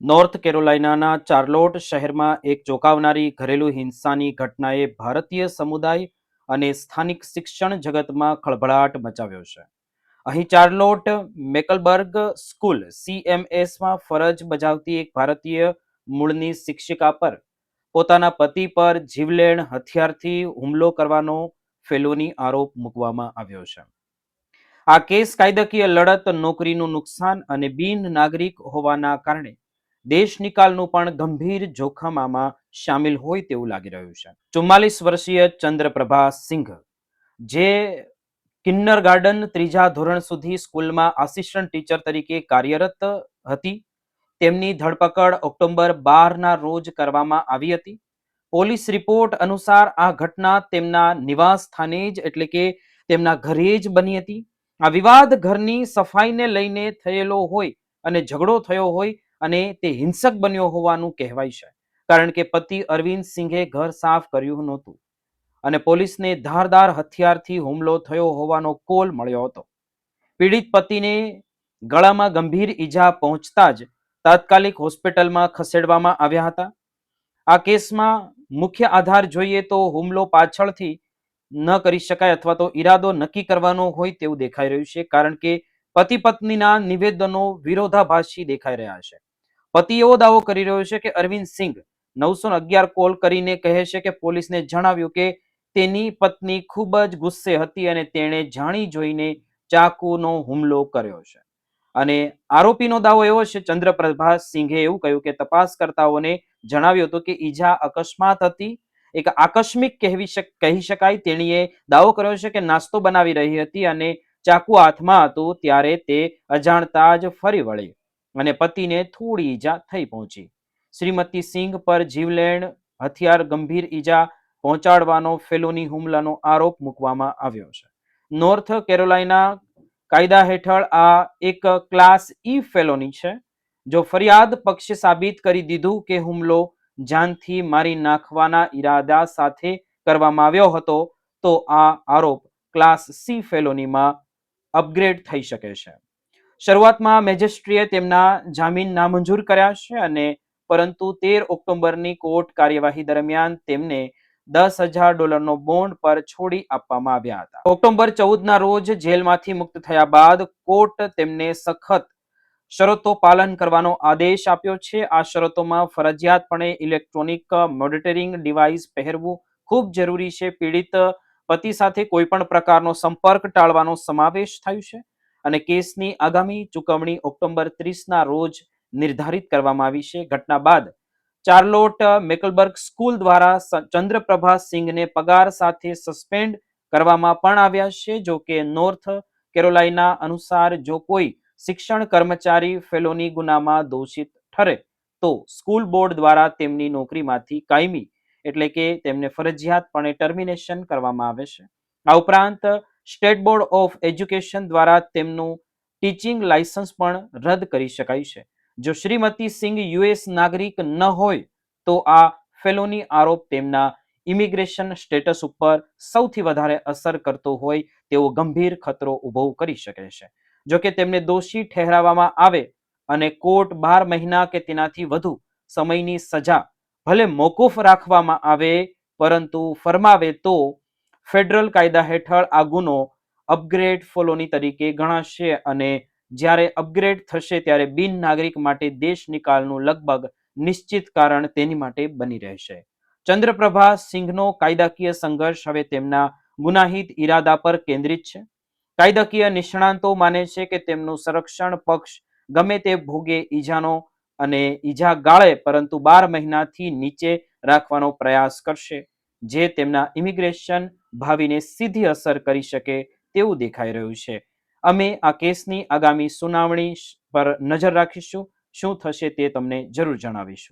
North કેરોલાઇનાના Charlotte શહેરમાં એક ચોંકાવનારી ઘરેલુ હિંસાની ઘટનાએ ભારતીય સમુદાય અને સ્થાનિક શિક્ષણ જગતમાં ખળભળાટ મચાવ્યો છે. અહીં ચાર્લોટ મેકલબર્ગ સ્કૂલ સીએમએસમાં ફરજ બજાવતી એક ભારતીય મૂળની શિક્ષિકા પર પોતાના પતિ પર જીવલેણ હથિયારથી હુમલો કરવાનો ફેલોની આરોપ મૂકવામાં આવ્યો છે. આ કેસ કાયદાકીય લડત, નોકરીનું નુકસાન અને બિન નાગરિક હોવાના કારણે દેશ નિકાલનું પણ ગંભીર જોખમ સામેલ હોય તેવું લાગી રહ્યું છે. ચુમ્માલીસ વર્ષીય ચંદ્રપ્રભા સિંઘ, જે કિન્નર ગાર્ડન ત્રીજા ધોરણ સુધી સ્કૂલમાં આસિસ્ટન્ટ ટીચર તરીકે કાર્યરત હતી, તેમની ધરપકડ ઓક્ટોબર બારના રોજ કરવામાં આવી હતી. પોલીસ રિપોર્ટ અનુસાર આ ઘટના તેમના નિવાસ સ્થાને જ એટલે કે તેમના ઘરે જ બની હતી. આ વિવાદ ઘરની સફાઈને લઈને થયેલો હોય અને ઝઘડો થયો હોય અને તે હિંસક બન્યો હોવાનું કહેવાય છે. કારણ કે પતિ અરવિંદ સિંઘે ઘર સાફ કર્યું નહોતું અને પોલીસને ધારદાર હથિયારથી હુમલો થયો હોવાનો કોલ મળ્યો હતો. પીડિત પતિને ગળામાં ગંભીર ઈજા પહોંચતા જ તાત્કાલિક હોસ્પિટલમાં ખસેડવામાં આવ્યા હતા. આ કેસમાં મુખ્ય આધાર જોઈએ તો હુમલો પાછળથી ન કરી શકાય અથવા તો ઈરાદો નક્કી કરવાનો હોય તેવું દેખાઈ રહ્યું છે, કારણ કે પતિ પત્નીના નિવેદનો વિરોધાભાસી દેખાઈ રહ્યા છે. પતિ એવો દાવો કરી રહ્યો છે કે અરવિંદ સિંઘ નવસો અગિયાર કોલ કરીને કહે છે કે પોલીસને જણાવ્યું કે તેની પત્ની ખૂબ જ ગુસ્સે હતી અને તેણે જાણી જોઈને ચાકુનો હુમલો કર્યો છે. અને આરોપીનો દાવો એવો છે, ચંદ્રપ્રભા સિંઘે એવું કહ્યું કે તપાસકર્તાઓને જણાવ્યું હતું કે ઈજા અકસ્માત હતી. એક આકસ્મિક કહેવી કહી શકાય તેણીએ દાવો કર્યો છે કે નાસ્તો બનાવી રહી હતી અને ચાકુ હાથમાં હતું ત્યારે તે અજાણતા જ ફરી વળી અને પતિને થોડી ઈજા થઈ પહોંચી. શ્રીમતી સિંઘ પર જીવલેણ હથિયાર ગંભીર ઈજા પહોંચાડવાનો ફેલોની હુમલાનો આરોપ મૂકવામાં આવ્યો છે. નોર્થ કેરોલાઇના કાયદા હેઠળ આ એક ક્લાસ ઈ ફેલોની છે, જો ફરિયાદ પક્ષે સાબિત કરી દીધું કે હુમલો જાનથી મારી નાખવાના ઈરાદા સાથે કરવામાં આવ્યો હતો, તો આ આરોપ ક્લાસ સી ફેલોનીમાં અપગ્રેડ થઈ શકે છે. શરૂઆતમાં મેજિસ્ટ્રીએ તેમના જામીન નામંજૂર કર્યા છે અને પરંતુ તેર ઓક્ટોબરની કોર્ટ કાર્યવાહી દરમિયાન તેમને દસ હજાર ડોલરનો બોન્ડ પર છોડી આપવામાં આવ્યા હતા. ઓક્ટોબર ચૌદના રોજ જેલમાંથી મુક્ત થયા બાદ કોર્ટ તેમને સખત શરતો પાલન કરવાનો આદેશ આપ્યો છે. આ શરતોમાં ફરજિયાતપણે ઇલેક્ટ્રોનિક મોનિટરિંગ ડિવાઇસ પહેરવું ખૂબ જરૂરી છે. પીડિત પતિ સાથે કોઈ પણ પ્રકારનો સંપર્ક ટાળવાનો સમાવેશ થયો છે. અને કેસની આગામી ચુકવણી ઓક્ટોબર ત્રીસના રોજ નિર્ધારિત કરવામાં આવી છે. ઘટના બાદ ચાર્લોટ મેકલબર્ગ સ્કૂલ દ્વારા ચંદ્રપ્રભા સિંઘને પગાર સાથે સસ્પેન્ડ કરવામાં પણ આવ્યા છે. જો કે નોર્થ કેરોલાઇના અનુસાર જો કોઈ શિક્ષણ કર્મચારી ફેલોની ગુનામાં દોષિત ઠરે, તો સ્કૂલ બોર્ડ દ્વારા તેમની નોકરીમાંથી કાયમી, એટલે કે તેમને ફરજિયાતપણે ટર્મિનેશન કરવામાં આવે છે. આ ઉપરાંત સ્ટેટ બોર્ડ ઓફ એજ્યુકેશન દ્વારા તેમનું ટીચિંગ લાયસન્સ પણ રદ કરી શકાય છે. જો શ્રીમતી સિંઘ યુએસ નાગરિક ન હોય, તો આ ફેલોની આરોપ તેમના ઇમિગ્રેશન સ્ટેટસ ઉપર સૌથી વધારે અસર કરતો હોય તેવો ગંભીર ખતરો ઊભો કરી શકે છે. જો કે તેમને દોષી ઠહેરાવવામાં આવે અને કોર્ટ બાર મહિના કે તેનાથી વધુ સમયની સજા ભલે મોકૂફ રાખવામાં આવે, પરંતુ ફરમાવે તો ફેડરલ કાયદા હેઠળ આ ગુનો અપગ્રેડ ફોલોની તરીકે ગણાશે અને જ્યારે અપગ્રેડ થશે ત્યારે બિન નાગરિક માટે દેશ નિકાલનું લગભગ નિશ્ચિત કારણ તેની માટે બની રહેશે. ચંદ્રપ્રભા સિંઘનો કાયદાકીય સંઘર્ષ હવે તેમના ગુનાહિત ઈરાદા પર કેન્દ્રિત છે. કાયદાકીય નિષ્ણાંતો માને છે કે તેમનું સંરક્ષણ પક્ષ ગમે તે ભોગે ઈજાનો અને ઈજા ગાળે પરંતુ બાર મહિનાથી નીચે રાખવાનો પ્રયાસ કરશે, જે તેમના ઇમિગ્રેશન ભાવિને સીધી અસર કરી શકે તેવું દેખાઈ રહ્યું છે. અમે આ કેસની આગામી સુનાવણી પર નજર રાખીશું. શું થશે તે તમને જરૂર જણાવીશું.